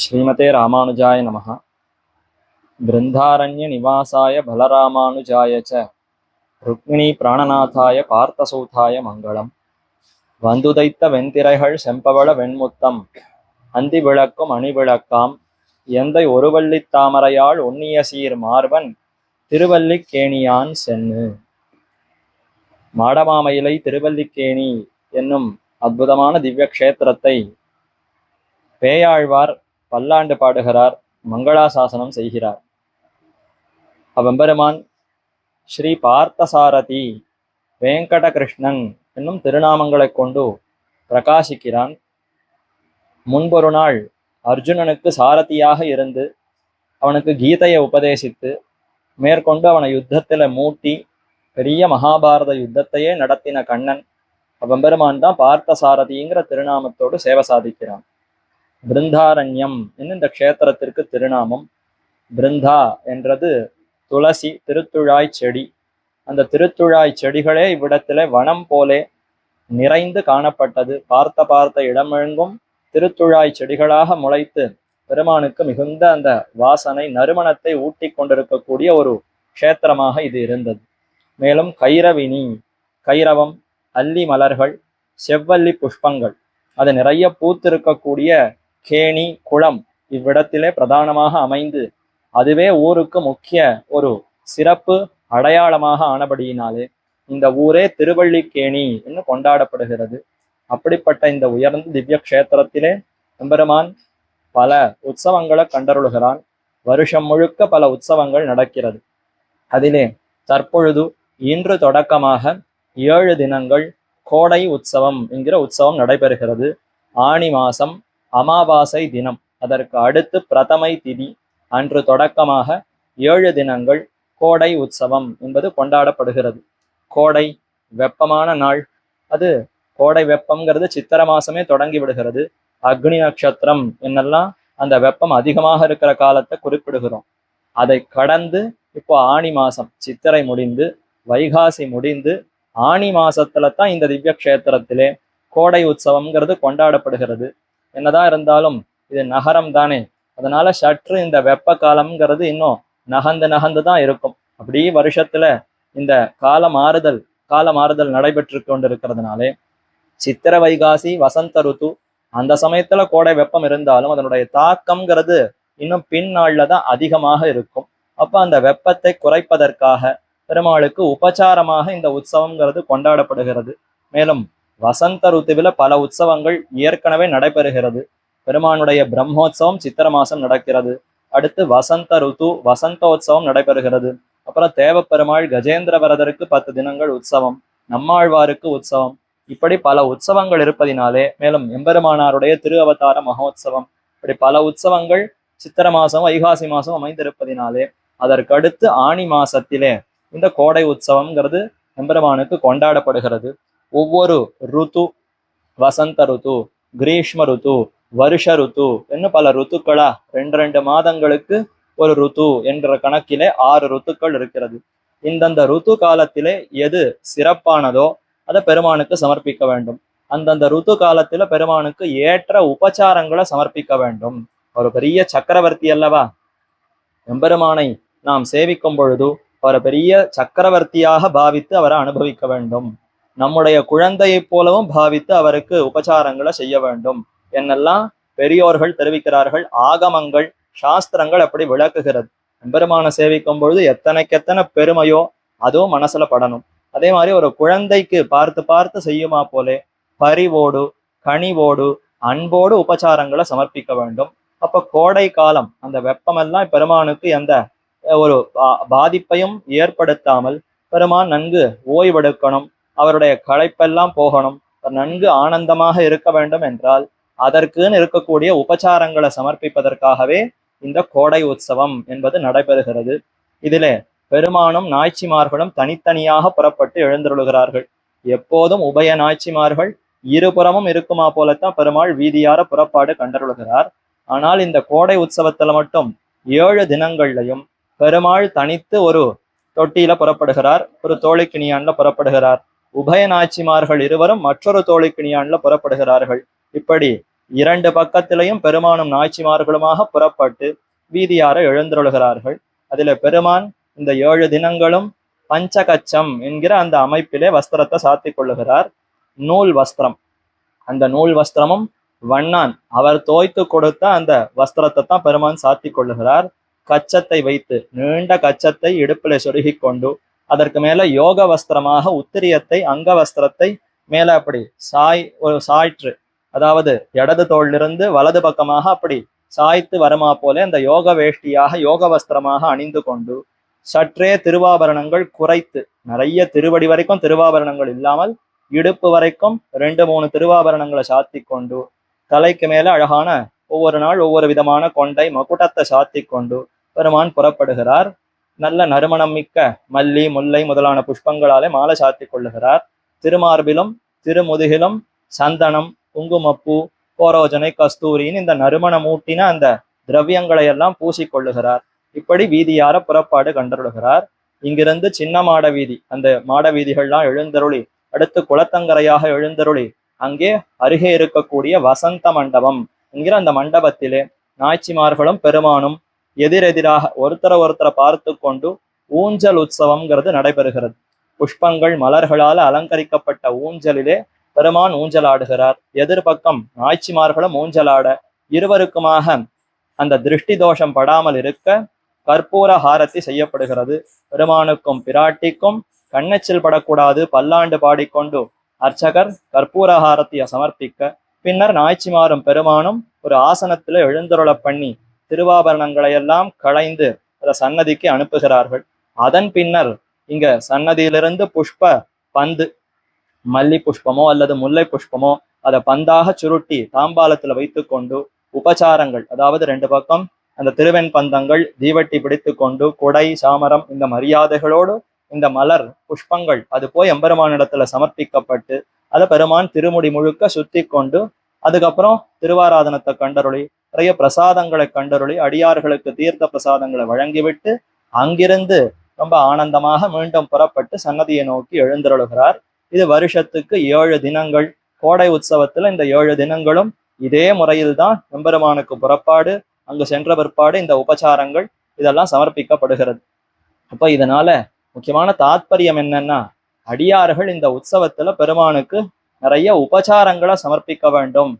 ஸ்ரீமதே ராமானுஜாய நம பிருந்தாரண்ய நிவாசாய பலராமானுஜாய ச. ருக்மிணி பிராணநாதாய பார்த்தசௌதாய மங்களம். வந்துதைத்த வெண்திரைகள் செம்பவள வெண்முத்தம். அந்தி விளக்கும் அணிவிளக்காம் எந்தை ஒருவள்ளி தாமரையால் உண்ணிய சீர் மார்வன் திருவல்லிக்கேணியான் சென்னு. மாடமாமயிலை திருவல்லிக்கேணி என்னும் அற்புதமான திவ்ய கஷேத்திரத்தை பேயாழ்வார் பல்லாண்டு பாடுகிறார் மங்களாசாசனம் செய்கிறார். அவ்வெம்பெருமான் ஸ்ரீ பார்த்தசாரதி வெங்கடகிருஷ்ணன் என்னும் திருநாமங்களைக் கொண்டு பிரகாசிக்கிறான். முன்பொரு நாள் அர்ஜுனனுக்கு சாரதியாக இருந்து அவனுக்கு கீதையை உபதேசித்து மேற்கொண்டு அவனை யுத்தத்தில் மூட்டி பெரிய மகாபாரத யுத்தத்தையே நடத்தின கண்ணன் அவம்பெருமான் தான் பார்த்தசாரதிங்கிற திருநாமத்தோடு சேவை சாதிக்கிறான். பிருந்தாரண்யம் என்று இந்த க்ஷேத்திரத்திற்கு திருநாமம். பிருந்தா என்றது துளசி திருத்துழாய் செடி. அந்த திருத்துழாய் செடிகளே இவ்விடத்திலே வனம் போலே நிறைந்து காணப்பட்டது. பார்த்த பார்த்த இடமெழுங்கும் திருத்துழாய் செடிகளாக முளைத்து பெருமானுக்கு மிகுந்த அந்த வாசனை நறுமணத்தை ஊட்டி கொண்டிருக்கக்கூடிய ஒரு க்ஷேத்திரமாக இது இருந்தது. மேலும் கைரவினி கைரவம் அல்லி மலர்கள் செவ்வல்லி புஷ்பங்கள் அது நிறைய பூத்திருக்கக்கூடிய கேணி குளம் இவ்விடத்திலே பிரதானமாக அமைந்து அதுவே ஊருக்கு முக்கிய ஒரு சிறப்பு அடையாளமாக ஆனபடியினாலே இந்த ஊரே திருவள்ளிக்கேணி என்று கொண்டாடப்படுகிறது. அப்படிப்பட்ட இந்த உயர்ந்த திவ்ய க்ஷேத்திரத்திலே எம்பெருமான் பல உற்சவங்களை கண்டருளுகிறான். வருஷம் முழுக்க பல உற்சவங்கள் நடக்கிறது. அதிலே தற்பொழுது இன்று தொடக்கமாக ஏழு தினங்கள் கோடை உற்சவம் என்கிற உற்சவம் நடைபெறுகிறது. ஆணி மாசம் அமாவாசை தினம். அதற்கு அடுத்து பிரதமை திதி. அன்று தொடக்கமாக ஏழு தினங்கள் கோடை உற்சவம் என்பது கொண்டாடப்படுகிறது. கோடை வெப்பமான நாள். அது கோடை வெப்பம்ங்கிறது சித்திர மாசமே தொடங்கி விடுகிறது அக்னி நட்சத்திரம் என்னெல்லாம் அந்த வெப்பம் அதிகமாக இருக்கிற காலத்தை குறிப்பிடுகிறோம். அதை கடந்து இப்போ ஆணி மாசம் சித்திரை முடிந்து வைகாசி முடிந்து ஆணி மாசத்துல தான் இந்த திவ்ய க்ஷேத்திரத்திலே கோடை உற்சவம்ங்கிறது கொண்டாடப்படுகிறது. என்னதான் இருந்தாலும் இது நகரம் தானே அதனால சற்று இந்த வெப்ப காலம்ங்கிறது இன்னும் நகந்து நகந்து தான் இருக்கும். அப்படி வருஷத்துல இந்த கால மாறுதல் கால மாறுதல் நடைபெற்று கொண்டிருக்கிறதுனாலே சித்திர வைகாசி வசந்த ருத்து அந்த சமயத்துல கோடை வெப்பம் இருந்தாலும் அதனுடைய தாக்கம்ங்கிறது இன்னும் பின்னாள்ல தான் அதிகமாக இருக்கும். அப்ப அந்த வெப்பத்தை குறைப்பதற்காக பெருமாளுக்கு உபச்சாரமாக இந்த உற்சவம்ங்கிறது கொண்டாடப்படுகிறது. மேலும் வசந்த ருத்துவில பல உற்சவங்கள் ஏற்கனவே நடைபெறுகிறது. பெருமானுடைய பிரம்மோற்சவம் சித்திர மாசம் நடக்கிறது. அடுத்து வசந்த ருத்து வசந்தோத்சவம் நடைபெறுகிறது. அப்புறம் தேவப்பெருமாள் கஜேந்திர வரதருக்கு பத்து தினங்கள் உற்சவம் நம்மாழ்வாருக்கு உற்சவம். இப்படி பல உற்சவங்கள் இருப்பதினாலே மேலும் எம்பெருமானாருடைய திரு அவதார மகோத்சவம். இப்படி பல உற்சவங்கள் சித்திர மாசம் வைகாசி மாசம் அமைந்திருப்பதினாலே அதற்கடுத்து ஆணி மாசத்திலே இந்த கோடை உற்சவம்ங்கிறது எம்பெருமானுக்கு கொண்டாடப்படுகிறது. ஒவ்வொரு ருத்து வசந்த ருத்து கிரீஷ்ம ருத்து வருஷ ருத்து என்ன பல ருத்துக்களா ரெண்டு ரெண்டு மாதங்களுக்கு ஒரு ருத்து என்ற கணக்கிலே ஆறு ருத்துக்கள் இருக்கிறது. இந்தந்த ருத்து காலத்திலே எது சிறப்பானதோ அதை பெருமானுக்கு சமர்ப்பிக்க வேண்டும். அந்தந்த ருத்து காலத்துல பெருமானுக்கு ஏற்ற உபச்சாரங்களை சமர்ப்பிக்க வேண்டும். ஒரு பெரிய சக்கரவர்த்தி அல்லவா? எம்பெருமானை நாம் சேவிக்கும் பொழுது அவரை பெரிய சக்கரவர்த்தியாக பாவித்து அவரை அனுபவிக்க வேண்டும். நம்முடைய குழந்தையைப் போலவும் பாவித்து அவருக்கு உபச்சாரங்களை செய்ய வேண்டும். என்னெல்லாம் பெரியோர்கள் தெரிவிக்கிறார்கள் ஆகமங்கள் சாஸ்திரங்கள் அப்படி விளக்குகிறது. எம்பெருமான சேவிக்கும் பொழுது எத்தனைக்கெத்தனை பெருமையோ அதுவும் மனசுல படணும். அதே மாதிரி ஒரு குழந்தைக்கு பார்த்து பார்த்து செய்யுமா போலே பரிவோடு கனிவோடு அன்போடு உபச்சாரங்களை சமர்ப்பிக்க வேண்டும். அப்ப கோடை காலம் அந்த வெப்பமெல்லாம் பெருமானுக்கு எந்த ஒரு பாதிப்பையும் ஏற்படுத்தாமல் பெருமான் நன்கு ஓய்வெடுக்கணும். அவருடைய களைப்பெல்லாம் போகணும். நன்கு ஆனந்தமாக இருக்க வேண்டும் என்றால் அதற்குன்னு இருக்கக்கூடிய உபச்சாரங்களை சமர்ப்பிப்பதற்காகவே இந்த கோடை உற்சவம் என்பது நடைபெறுகிறது. இதிலே பெருமானும் நாய்ச்சிமார்களும் தனித்தனியாக புறப்பட்டு எழுந்தருளுகிறார்கள். எப்போதும் உபய நாய்ச்சிமார்கள் இருபுறமும் இருக்குமா போலத்தான் பெருமாள் வீதியார புறப்பாடு கண்டருளுகிறார். ஆனால் இந்த கோடை உற்சவத்துல மட்டும் ஏழு தினங்கள்லையும் பெருமாள் தனித்து ஒரு தொட்டியில புறப்படுகிறார் ஒரு தோழிக்கிணியான்ல புறப்படுகிறார். உபய நாச்சிமார்கள் இருவரும் மற்றொரு தோழிக்கிணியான்ல புறப்படுகிறார்கள். இப்படி இரண்டு பக்கத்திலையும் பெருமானும் நாச்சிமார்களுமாக புறப்பட்டு வீதியார எழுந்தருளுகிறார்கள். அதில பெருமான் இந்த ஏழு தினங்களும் பஞ்சகச்சம் என்கிற அந்த அமைப்பிலே வஸ்திரத்தை சாத்திக் கொள்ளுகிறார். நூல் வஸ்திரம். அந்த நூல் வஸ்திரமும் வண்ணான். அவர் தோய்த்து கொடுத்த அந்த வஸ்திரத்தை தான் பெருமான் சாத்திக் கொள்ளுகிறார். கச்சத்தை வைத்து நீண்ட கச்சத்தை இடுப்பிலே சொருகி கொண்டு அதற்கு மேல யோக வஸ்திரமாக உத்திரியத்தை அங்க வஸ்திரத்தை மேல அப்படி சாய் ஒரு சாய்ற்று. அதாவது இடது தோளிலிருந்து வலது பக்கமாக அப்படி சாய்த்து வருமா போல அந்த யோக வேஷ்டியாக யோக வஸ்திரமாக அணிந்து கொண்டு சற்றே திருவாபரணங்கள் குறைத்து நிறைய திருவடி வரைக்கும் திருவாபரணங்கள் இல்லாமல் இடுப்பு வரைக்கும் ரெண்டு மூணு திருவாபரணங்களை சாத்தி கொண்டு தலைக்கு மேல அழகான ஒவ்வொரு நாள் ஒவ்வொரு விதமான கொண்டை மகுடத்தை சாத்தி கொண்டு பெருமான் புறப்படுகிறார். நல்ல நறுமணம் மிக்க மல்லி முல்லை முதலான புஷ்பங்களாலே மாலை சாத்தி கொள்ளுகிறார். திருமார்பிலும் திருமுதுகிலும் சந்தனம் குங்குமப்பூ கோரோஜனை கஸ்தூரின்னு இந்த நறுமணம் ஊட்டின அந்த திரவியங்களை எல்லாம் பூசிக்கொள்ளுகிறார் இப்படி வீதியார புறப்பாடு கண்டருளுகிறார். இங்கிருந்து சின்ன மாட வீதி அந்த மாட வீதிகள்லாம் எழுந்தருளி அடுத்து குளத்தங்கரையாக எழுந்தருளி அங்கே அருகே இருக்கக்கூடிய வசந்த மண்டபம் என்கிற அந்த மண்டபத்திலே நாய்ச்சிமார்களும் பெருமானும் எதிரெதிராக ஒருத்தரை ஒருத்தரை பார்த்து கொண்டு ஊஞ்சல் உற்சவம்ங்கிறது நடைபெறுகிறது. புஷ்பங்கள் மலர்களால் அலங்கரிக்கப்பட்ட ஊஞ்சலிலே பெருமான் ஊஞ்சலாடுகிறார். எதிர்பக்கம் நாய்ச்சிமார்களும் ஊஞ்சலாட இருவருக்குமாக அந்த திருஷ்டி தோஷம் படாமல் இருக்க கற்பூர ஹாரத்தி செய்யப்படுகிறது. பெருமானுக்கும் பிராட்டிக்கும் கண்ணெச்சில் படக்கூடாது பல்லாண்டு பாடிக்கொண்டு அர்ச்சகர் கற்பூர ஹாரத்தியை சமர்ப்பிக்க. பின்னர் நாய்ச்சிமாரும் பெருமானும் ஒரு ஆசனத்துல எழுந்தருளப் பண்ணி திருவாபரணங்களை எல்லாம் களைந்து அதை சன்னதிக்கு அனுப்புகிறார்கள். அதன் பின்னர் இங்க சன்னதியிலிருந்து புஷ்ப பந்து மல்லி புஷ்பமோ அல்லது முல்லை புஷ்பமோ அதை பந்தாக சுருட்டி தாம்பாலத்துல வைத்து கொண்டு உபச்சாரங்கள் அதாவது ரெண்டு பக்கம் அந்த திருவெண் பந்தங்கள் தீவட்டி பிடித்து கொண்டு குடை சாமரம் இந்த மரியாதைகளோடு இந்த மலர் புஷ்பங்கள் அது போய் எம்பெருமானிடத்துல சமர்ப்பிக்கப்பட்டு அதை பெருமான் திருமுடி முழுக்க சுத்தி கொண்டு அதுக்கப்புறம் திருவாராதனத்தை கண்டருளி நிறைய பிரசாதங்களை கண்டருளி அடியார்களுக்கு தீர்த்த பிரசாதங்களை வழங்கிவிட்டு அங்கிருந்து ரொம்ப ஆனந்தமாக மீண்டும் புறப்பட்டு சன்னதியை நோக்கி எழுந்தருளுகிறார். இது வருஷத்துக்கு ஏழு தினங்கள். கோடை உற்சவத்துல இந்த ஏழு தினங்களும் இதே முறையில்தான் எம்பெருமானுக்கு புறப்பாடு அங்கு சென்ற பிற்பாடு இந்த உபச்சாரங்கள் இதெல்லாம் சமர்ப்பிக்கப்படுகிறது. அப்ப இதனால முக்கியமான தாத்பரியம் என்னன்னா அடியார்கள் இந்த உற்சவத்துல பெருமானுக்கு நிறைய உபச்சாரங்களை சமர்ப்பிக்க வேண்டும்.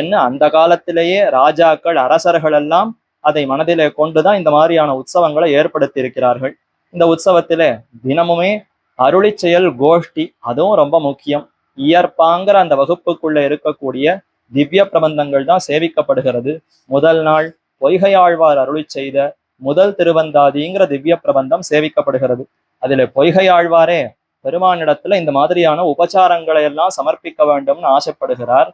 என்ன? அந்த காலத்திலேயே ராஜாக்கள் அரசர்கள் எல்லாம் அதை மனதிலே கொண்டுதான் இந்த மாதிரியான உற்சவங்களை ஏற்படுத்தி இருக்கிறார்கள் இந்த உற்சவத்திலே தினமுமே அருளி செயல் கோஷ்டி அதுவும் ரொம்ப முக்கியம். இயற்பாங்கிற அந்த வகுப்புக்குள்ள இருக்கக்கூடிய திவ்ய பிரபந்தங்கள் தான் சேவிக்கப்படுகிறது. முதல் நாள் பொய்கையாழ்வார் அருளி செய்த முதல் திருவந்தாதிங்கிற திவ்ய பிரபந்தம் சேவிக்கப்படுகிறது. அதில் பொய்கையாழ்வாரே பெருமானிடத்துல இந்த மாதிரியான உபச்சாரங்களை எல்லாம் சமர்ப்பிக்க வேண்டும்னு ஆசைப்படுகிறார்.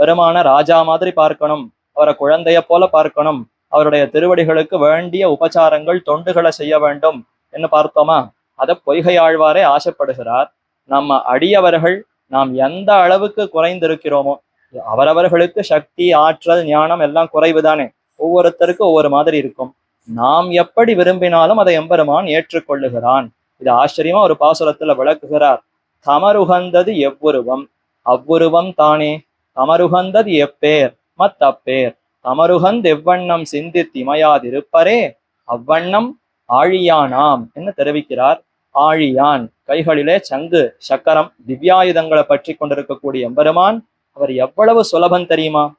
பெருமான ராஜா மாதிரி பார்க்கணும். அவரை குழந்தைய போல பார்க்கணும். அவருடைய திருவடிகளுக்கு வேண்டிய உபச்சாரங்கள் தொண்டுகளை செய்ய வேண்டும் என்று பார்த்தோமா? அதை பொய்கையாழ்வாரே ஆசைப்படுகிறார். நம்ம அடியவர்கள் நாம் எந்த அளவுக்கு குறைந்திருக்கிறோமோ அவரவர்களுக்கு சக்தி ஆற்றல் ஞானம் எல்லாம் குறைவுதானே. ஒவ்வொருத்தருக்கும் ஒவ்வொரு மாதிரி இருக்கும். நாம் எப்படி விரும்பினாலும் அதை எம்பெருமான் ஏற்றுக்கொள்ளுகிறான். இது ஆச்சரியமா ஒரு பாசுரத்துல விளக்குகிறார். தமருகந்தது எவ்வுருவம்? அவ்வுருவம் தானே. தமருகந்தது எப்பேர்? மத்தப்பேர். தமருகந்த் எவ்வண்ணம் சிந்தித் திமையாதிருப்பரே அவ்வண்ணம் ஆழியானாம். என்று தெரிவிக்கிறார்? ஆழியான். கைகளிலே சங்கு சக்கரம் திவ்யாயுதங்களை பற்றி கொண்டிருக்கக்கூடிய எம்பெருமான் அவர் எவ்வளவு சுலபம் தெரியுமா?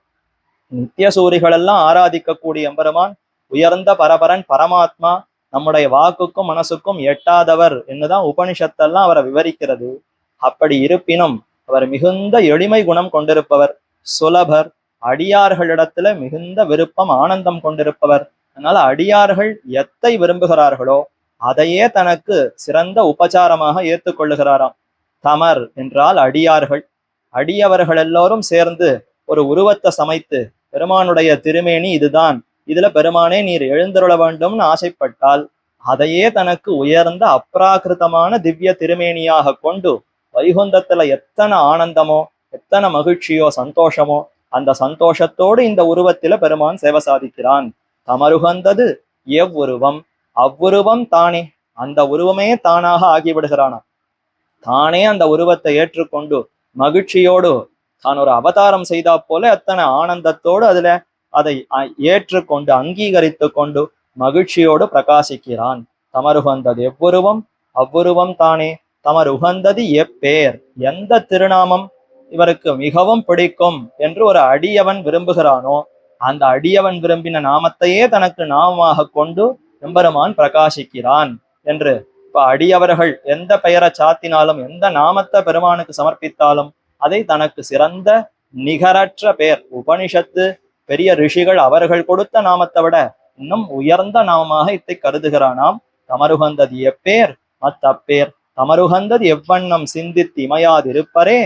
நித்திய சூரிகளெல்லாம் ஆராதிக்கக்கூடிய எம்பெருமான் உயர்ந்த பரபரன் பரமாத்மா நம்முடைய வாக்குக்கும் மனசுக்கும் எட்டாதவர் என்னதான் உபனிஷத்தெல்லாம் அவரை விவரிக்கிறது. அப்படி இருப்பினும் அவர் மிகுந்த எளிமை குணம் கொண்டிருப்பவர் சுலபர் அடியார்களிடத்துல மிகுந்த விருப்பம் ஆனந்தம் கொண்டிருப்பவர். அதனால அடியார்கள் எத்தை விரும்புகிறார்களோ அதையே தனக்கு சிறந்த உபச்சாரமாக ஏற்றுக்கொள்ளுகிறாராம் தமர் என்றால் அடியார்கள். அடியவர்கள் எல்லோரும் சேர்ந்து ஒரு உருவத்தை சமைத்து பெருமானுடைய திருமேனி இதுதான். இதுல பெருமானே நீர் எழுந்தருள வேண்டும்னு ஆசைப்பட்டால் அதையே தனக்கு உயர்ந்த அப்ராகிருதமான திவ்ய திருமேனியாக கொண்டு வைகுந்தத்துல எத்தனை ஆனந்தமோ எத்தனை மகிழ்ச்சியோ சந்தோஷமோ அந்த சந்தோஷத்தோடு இந்த உருவத்தில பெருமான் சேவை சாதிக்கிறான். தமருகந்தது எவ்வுருவம்? அவ்வுருவம் தானே. அந்த உருவமே தானாக ஆகிவிடுகிறானா. தானே அந்த உருவத்தை ஏற்றுக்கொண்டு மகிழ்ச்சியோடு தான் ஒரு அவதாரம் செய்தா போல அத்தனை ஆனந்தத்தோடு அதுல அதை ஏற்றுக்கொண்டு அங்கீகரித்து கொண்டு மகிழ்ச்சியோடு பிரகாசிக்கிறான். தமருகந்தது எவ்வுருவம்? அவ்வுருவம் தானே. தமர் உகந்தது எப்பேர்? எந்த திருநாமம்? இவருக்கு மிகவும் பிடிக்கும் என்று ஒரு அடியவன் விரும்புகிறானோ அந்த அடியவன் விரும்பின நாமத்தையே தனக்கு நாமமாக கொண்டு எம்பெருமான் பிரகாசிக்கிறான் என்று. இப்ப அடியவர்கள் எந்த பெயரை சாத்தினாலும் எந்த நாமத்தை பெருமானுக்கு சமர்ப்பித்தாலும் அதை தனக்கு சிறந்த நிகரற்ற பெயர் உபனிஷத்து பெரிய ரிஷிகள் அவர்கள் கொடுத்த நாமத்தை விட இன்னும் உயர்ந்த நாமமாக இத்தை கருதுகிறானாம். தமருகந்தது எப்பேர்? மத்தப்பேர். தமருகந்தது எவ்வண்ணம் சிந்தித்து இமையாதிருப்பரே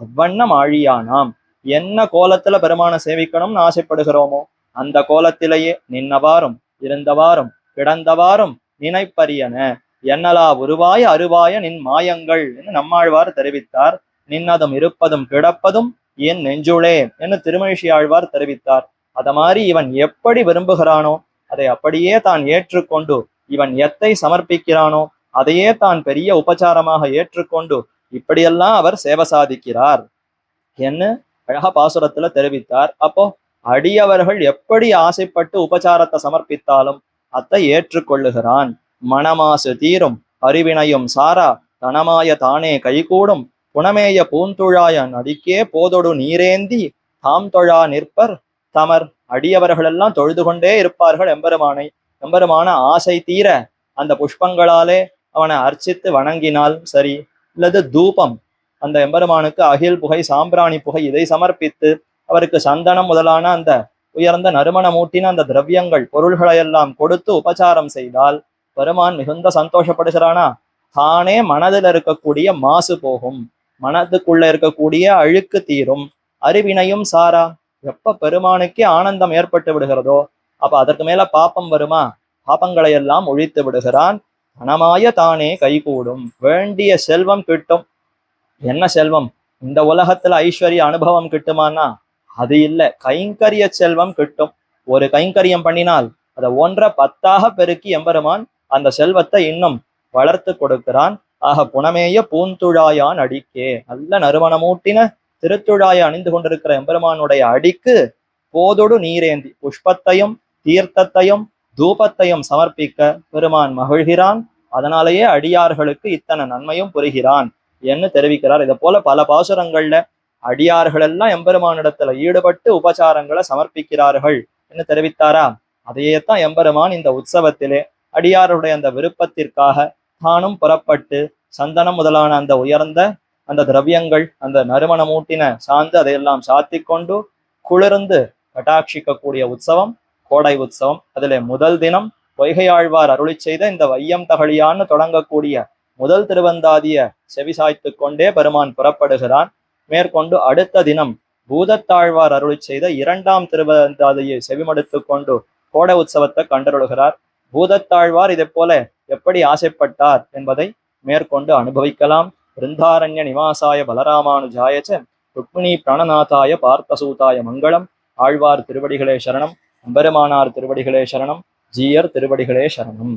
அவ்வண்ணம் ஆழியானாம். என்ன கோலத்துல பெருமான சேவிக்கணும்னு ஆசைப்படுகிறோமோ அந்த கோலத்திலேயே நின்னவாறும் இருந்தவாறும் கிடந்தவாறும் நினைப்பரியன என்னலா உருவாய அருவாய நின் மாயங்கள் என்று நம்மாழ்வார் தெரிவித்தார். நின்னதும் இருப்பதும் கிடப்பதும் என் நெஞ்சுளே என்று திருமழிஷி ஆழ்வார் தெரிவித்தார். அத மாதிரி இவன் எப்படி விரும்புகிறானோ அதை அப்படியே தான் ஏற்றுக்கொண்டு இவன் எத்தை சமர்ப்பிக்கிறானோ அதையே தான் பெரிய உபச்சாரமாக ஏற்றுக்கொண்டு இப்படியெல்லாம் அவர் சேவை சாதிக்கிறார். என்று அழகா பாசுரத்துல தெரிவித்தார். அப்போ அடியவர்கள் எப்படி ஆசைப்பட்டு உபச்சாரத்தை சமர்ப்பித்தாலும் அத்தை ஏற்றுக்கொள்ளுகிறான். மனமாசு தீரும் அறிவினையும் சாரா தனமாய தானே கைகூடும் புனமேய பூந்துழாய நதிக்கே போதொடு நீரேந்தி தாம் தொழா நிற்பர். தமர் அடியவர்களெல்லாம் தொழுது கொண்டே இருப்பார்கள். எம்பெருமானை எம்பெருமான ஆசை தீர அந்த புஷ்பங்களாலே அவனை அர்ச்சித்து வணங்கினால் சரி. அல்லது தூபம். அந்த எம்பெருமானுக்கு அகில் புகை சாம்பிராணி புகை இதை சமர்ப்பித்து அவருக்கு சந்தனம் முதலான அந்த உயர்ந்த நறுமணமூட்டின அந்த திரவியங்கள் பொருள்களை எல்லாம் கொடுத்து உபச்சாரம் செய்தால் பெருமான் மிகுந்த சந்தோஷப்படுகிறானா? தானே மனதில் இருக்கக்கூடிய மாசு போகும். மனதுக்குள்ள இருக்கக்கூடிய அழுக்கு தீரும். அறிவினையும் சாரா. எப்ப பெருமானுக்கே ஆனந்தம் ஏற்பட்டு விடுகிறதோ அப்ப அதற்கு மேல பாப்பம் வருமா? பாப்பங்களை எல்லாம் ஒழித்து விடுகிறான். பணமாய தானே கைகூடும். வேண்டிய செல்வம் கிட்டும். என்ன செல்வம்? இந்த உலகத்துல ஐஸ்வர்ய அனுபவம் கிட்டுமானா அது இல்ல. கைங்கரிய செல்வம் கிட்டும். ஒரு கைங்கரியம் பண்ணினால் அதை ஒன்றை பத்தாக பெருக்கி எம்பெருமான் அந்த செல்வத்தை இன்னும் வளர்த்து கொடுக்கிறான். ஆக புனமேய பூந்துழாயான் அடிக்கே. நல்ல நறுமணமூட்டின திருத்துழாய அணிந்து கொண்டிருக்கிற எம்பெருமானுடைய அடிக்கு போதொடு நீரேந்தி. புஷ்பத்தையும் தீர்த்தத்தையும் தூபத்தையும் சமர்ப்பிக்க பெருமான் மகிழ்கிறான். அதனாலேயே அடியார்களுக்கு இத்தனை நன்மையும் புரிகிறான் என்று தெரிவிக்கிறார். இதை போல பல பாசுரங்கள்ல அடியார்கள் எல்லாம் எம்பெருமானிடத்துல ஈடுபட்டு உபச்சாரங்களை சமர்ப்பிக்கிறார்கள் என்று தெரிவித்தாரா? அதையே தான் எம்பெருமான் இந்த உற்சவத்திலே அடியாருடைய அந்த விருப்பத்திற்காக தானும் புறப்பட்டு சந்தனம் முதலான அந்த உயர்ந்த அந்த திரவியங்கள் அந்த நறுமணமூட்டின சார்ந்து அதையெல்லாம் சாத்தி கொண்டு குளிர்ந்து கட்டாட்சிக்கக்கூடிய உற்சவம் கோடை உற்சவம். அதிலே முதல் தினம் பொய்கையாழ்வார் அருளி செய்த இந்த வையம் தகழியான்னு தொடங்கக்கூடிய முதல் திருவந்தாதிய செவிசாய்த்து கொண்டே பெருமான் புறப்படுகிறான். மேற்கொண்டு அடுத்த தினம் பூதத்தாழ்வார் அருளி செய்த இரண்டாம் திருவந்தாதியை செவிமடுத்து கொண்டு கோடை உற்சவத்தை கண்டருளுகிறார். பூதத்தாழ்வார் இதை போல எப்படி ஆசைப்பட்டார் என்பதை மேற்கொண்டு அனுபவிக்கலாம். பிருந்தாரண்ய நிவாசாய பலராமானுஜாயச்ச ருக்மிணி பிரணநாதாய பார்த்தசூதாய மங்களம். ஆழ்வார் திருவடிகளே சரணம். அம்பெருமானார் திருவடிகளே சரணம் ஜீயர் திருவடிகளே சரணம்.